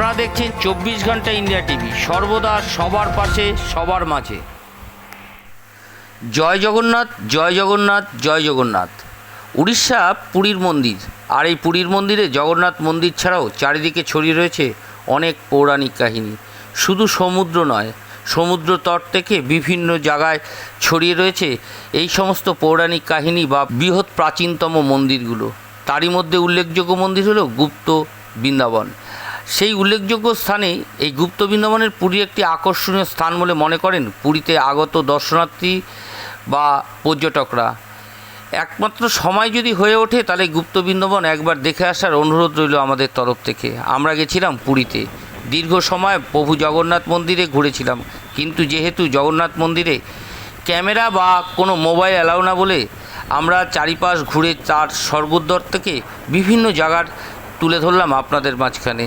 আপনারা দেখছেন চব্বিশ ঘণ্টা ইন্ডিয়া টিভি। সর্বদা সবার পাশে, সবার মাঝে। জয় জগন্নাথ জয় জগন্নাথ জয় জগন্নাথ। উড়িষ্যা পুরীর মন্দির। আর এই পুরীর মন্দিরে জগন্নাথ মন্দির ছাড়াও চারিদিকে ছড়িয়ে রয়েছে অনেক পৌরাণিক কাহিনী। শুধু সমুদ্র নয়, সমুদ্র তট থেকে বিভিন্ন জায়গায় ছড়িয়ে রয়েছে এই সমস্ত পৌরাণিক কাহিনী বা বৃহৎ প্রাচীনতম মন্দিরগুলো। তারই মধ্যে উল্লেখযোগ্য মন্দির হলো গুপ্ত বৃন্দাবন। সেই উল্লেখযোগ্য স্থানে এই গুপ্ত বৃন্দাবনের পুরী একটি আকর্ষণীয় স্থান বলে মনে করেন পুরীতে আগত দর্শনার্থী বা পর্যটকরা। একমাত্র সময় যদি হয়ে ওঠে, তাহলে গুপ্ত বৃন্দাবন একবার দেখে আসার অনুরোধ রইল আমাদের তরফ থেকে। আমরা গেছিলাম পুরীতে। দীর্ঘ সময় প্রভু জগন্নাথ মন্দিরে ঘুরেছিলাম। কিন্তু যেহেতু জগন্নাথ মন্দিরে ক্যামেরা বা কোনো মোবাইল অ্যালাউ না বলে আমরা চারিপাশ ঘুরে তার স্বর্গদ্বার থেকে বিভিন্ন জায়গার তুলে ধরলাম আপনাদের মাঝখানে।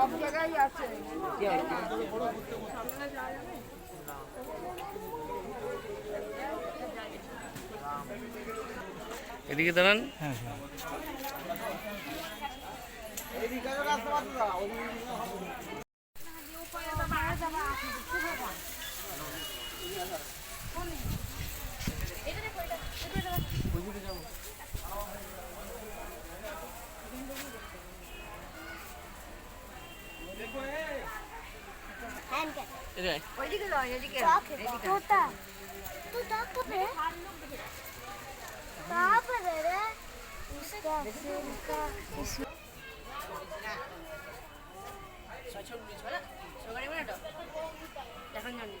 সব জায়গায় আছে। এদিকে দাঁড়ান। ওইদিকে নয় এদিকে তোতা তোতা কোথায় তারপরে রে इसका इसका इसमें এখন জানি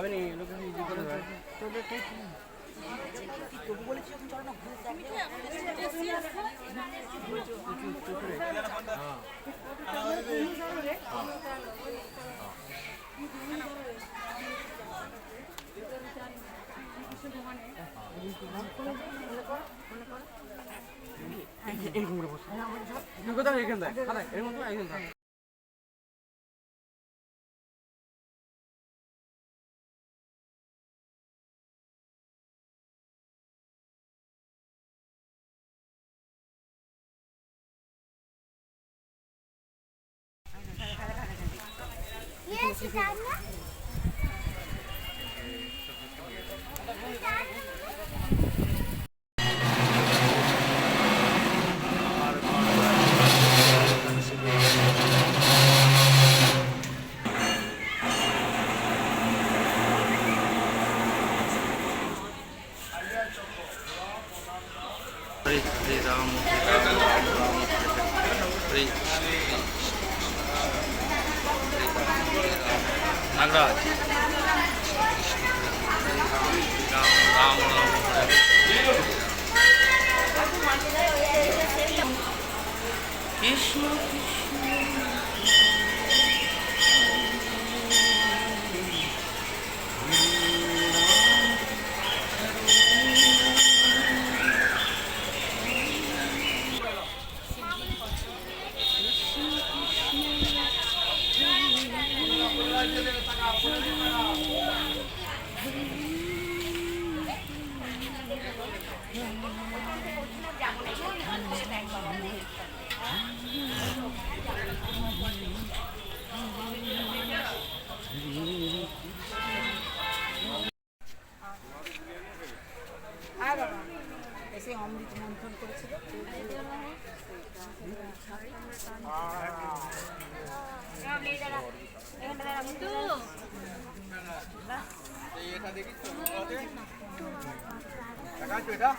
যাবে নি? লোকেশন ইজি করে তোদের কি এরকম করে বসে এরকম তো একজন থাকে Free, free, down, down, down, free, free. হরে কৃষ্ণ Thank অমৃত মন্থন করেছিল এরকম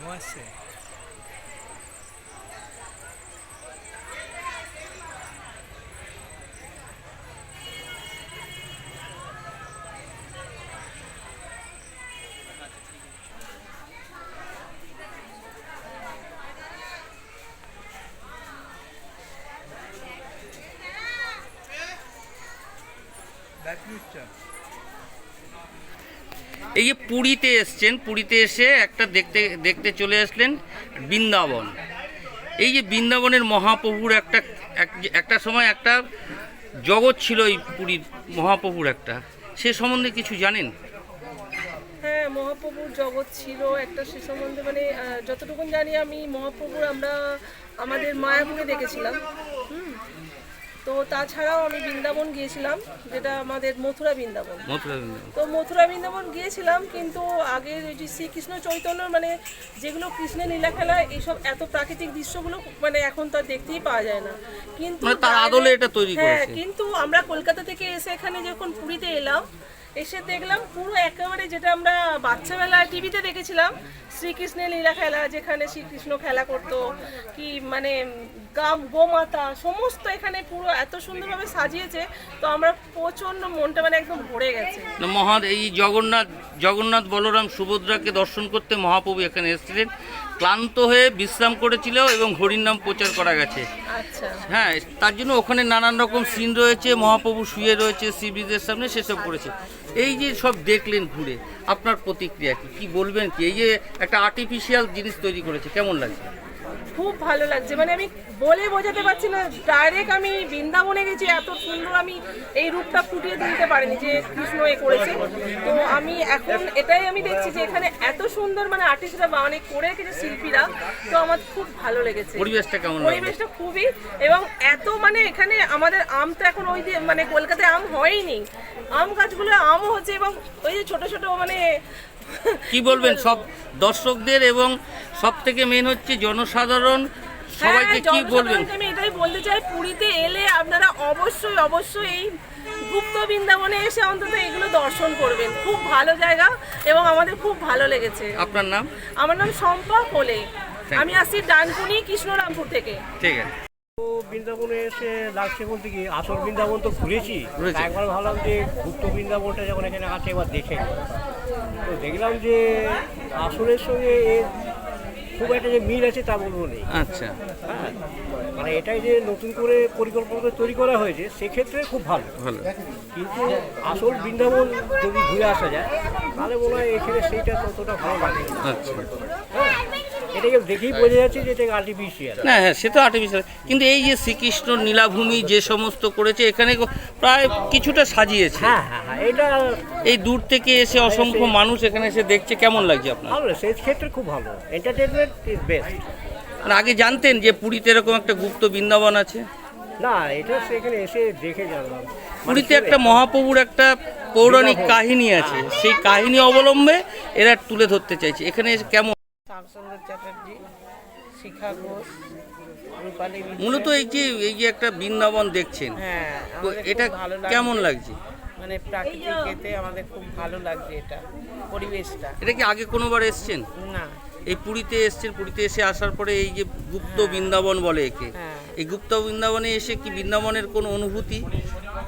Não acerta. That এই যে পুরীতে এসছেন পুরীতে এসে একটা দেখতে দেখতে চলে আসলেন বৃন্দাবন। এই যে বৃন্দাবনের মহাপ্রভুর একটা এক- একটা সময় একটা জগৎ ছিল এই পুরীর মহাপ্রভুর একটা। সে সম্বন্ধে কিছু জানেন? হ্যাঁ মহাপ্রভুর জগৎ ছিল একটা সে সম্বন্ধে মানে আহ, যতটুকুন জানি আমি মহাপ্রভুর আমরা আমাদের মায়াপুরে দেখেছিলাম। তো তাছাড়াও আমি বৃন্দাবন গিয়েছিলাম যেটা আমাদের মথুরা বৃন্দাবন। মথুরা বৃন্দাবন। তো মথুরা বৃন্দাবন গিয়েছিলাম কিন্তু আগে ওই যে শ্রীকৃষ্ণ চৈতন্য মানে যেগুলো কৃষ্ণের লীলা খেলা এইসব এত প্রাকৃতিক দৃশ্যগুলো মানে এখন তো আর দেখতেই পাওয়া যায় না। কিন্তু মানে তার আদলে এটা তৈরি হ্যাঁ কিন্তু আমরা কলকাতা থেকে এসে এখানে যখন পুরীতে এলাম এসে দেখলাম পুরো একেবারে যেটা আমরা বাচ্চাবেলায় টিভিতে দেখেছিলাম, শ্রীকৃষ্ণের লীলা খেলা, যেখানে শ্রীকৃষ্ণ খেলা করতো, কি মানে গাম গোমাতা, সমস্ত এখানে পুরো এত সুন্দরভাবে সাজিয়েছে, তো আমরা প্রচণ্ড মনটা মানে একদম ভরে গেছে। মহা এই জগন্নাথ জগন্নাথ বলরাম সুভদ্রাকে দর্শন করতে মহাপ্রভু এখানে এসেছিলেন। ক্লান্ত হয়ে বিশ্রাম করেছিল এবং হরির নাম প্রচার করা গেছে। আচ্ছা। হ্যাঁ তার জন্য ওখানে নানান রকম সিন রয়েছে মহাপ্রভু শুয়ে রয়েছে সি ব্রিজের সামনে সেসব করেছে। এই যে সব দেখলেন ঘুরে আপনার প্রতিক্রিয়া কি? কি বলবেন কি? এই যে একটা আর্টিফিশিয়াল জিনিস তৈরি করেছে কেমন লাগছে? খুব ভালো লাগছে। মানে আমি বলে বোঝাতে পারছি না ডাইরেক্ট আমি বৃন্দাবনে গেছি এত সুন্দর আমি এই রূপটা ফুটিয়ে তুলতে পারিনি যে কৃষ্ণ এ করেছে। তো আমি এখন এটাই আমি দেখছি যে এখানে এত সুন্দর মানে আর্টিস্টরা মানে করে রেখেছে শিল্পীরা তো আমার খুব ভালো লেগেছে। পরিবেশটা কেমন পরিবেশটা খুবই এবং এত মানে এখানে আমাদের আম তো এখন ওই দিয়ে মানে কলকাতায় আম হয়নি। আম গাছগুলো আমও হচ্ছে এবং ওই যে ছোট ছোট মানে কি বলবেন সব দর্শকদের এবং সব থেকে মেন হচ্ছে জনসাধারণ। সবাইকে হ্যাঁ, কি বলবেন? জনসাধারণকে আমি এটাই বলতে চাই পুরীতে এলে আপনারা অবশ্যই অবশ্যই এই গুপ্ত বৃন্দাবনে এসে অন্তত এগুলো দর্শন করবেন। খুব ভালো জায়গা এবং আমাদের খুব ভালো লেগেছে। আপনার নাম? আমার নাম শম্পা কোলে আমি আসছি ডানকুনি কৃষ্ণরামপুর থেকে। ঠিক আছে। বৃন্দাবনে এসে লাগছে বলতে কি আসল বৃন্দাবন তো ঘুরেছি। একবার ভাবলাম যে গুপ্ত বৃন্দাবনটা যখন এখানে আছে এবার দেখে। তো দেখলাম যে আসলের সঙ্গে এর খুব একটা যে মিল আছে তা বলব নেই। আচ্ছা। হ্যাঁ মানে এটাই যে নতুন করে পরিকল্পনা করে তৈরি করা হয়েছে সেক্ষেত্রে খুব ভালো। ভালো। কিন্তু আসল বৃন্দাবন যদি ঘুরে আসা যায় তাহলে মনে হয় এখানে সেইটা ততটা ভালো লাগে আচ্ছা। হ্যাঁ এটাকে দেখেই বোঝা যাচ্ছে যে এটা আর্টিফিশিয়াল না হ্যাঁ সে তো আর্টিফিশিয়াল কিন্তু এই যে শ্রীকৃষ্ণ নীলাভূমি যে সমস্ত করেছে এখানে প্রায় কিছুটা সাজিয়েছে। হ্যাঁ হ্যাঁ হ্যাঁ এটা এই দূর থেকে এসে অসংখ্য মানুষ এখানে এসে দেখছে কেমন লাগছে আপনার? ভালো সেই ক্ষেত্রে খুব ভালো। এন্টারটেনমেন্ট ইজ বেস্ট মানে আগে জানতেন যে পুরীতে এরকম একটা গুপ্ত বৃন্দাবন আছে? না এটা সেখানে এসে দেখে জানলাম। পুরীতে একটা মহাপ্রভুর একটা পৌরাণিক কাহিনী আছে। সেই কাহিনী অবলম্বে এরা তুলে ধরতে চাইছে। এখানে এসে কেমন শ্যামসুন্দর চ্যাটার্জি শিখা ঘোষ রূপালী মূলত এই যে এই যে একটা বৃন্দাবন দেখছেন হ্যাঁ এটা কেমন লাগছে? মানে প্রাকৃতিক এতে আমাদের খুব ভালো লাগছে এটা পরিবেশটা। এটা কি আগে কোনোবার এসছেন? না। এই পুরীতে এসছেন পুরীতে এসে আসার পরে এই যে গুপ্ত বৃন্দাবন বলে একে হ্যাঁ। এই গুপ্ত বৃন্দাবনে এসে কি বৃন্দাবনের কোনো অনুভূতি?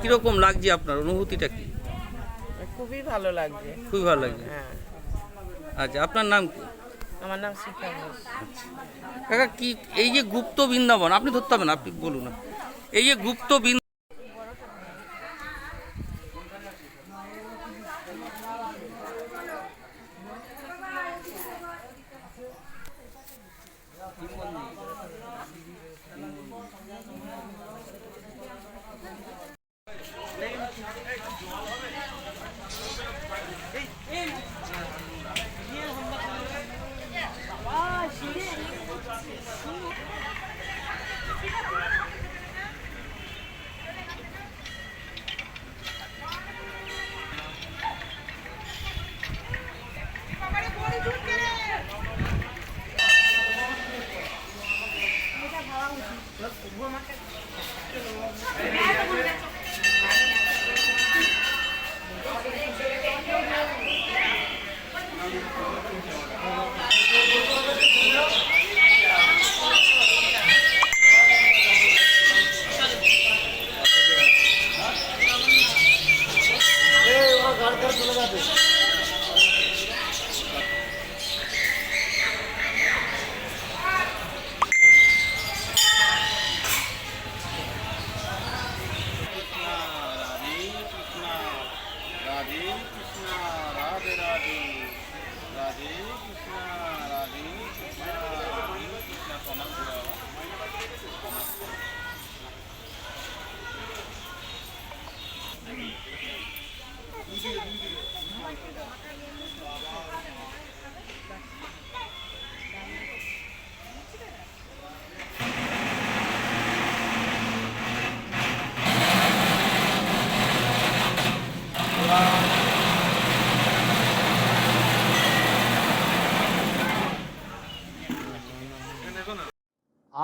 কীরকম লাগছে আপনার? অনুভূতিটা কি? খুবই ভালো লাগছে। খুবই ভালো লাগছে। হ্যাঁ। আচ্ছা আপনার নাম কি? আমার নাম শিখা ঘোষ। কাকা, কি এই যে গুপ্ত বৃন্দাবন, আপনি ধরতে হবে না, আপনি বলুন। এই যে গুপ্ত বিন্দু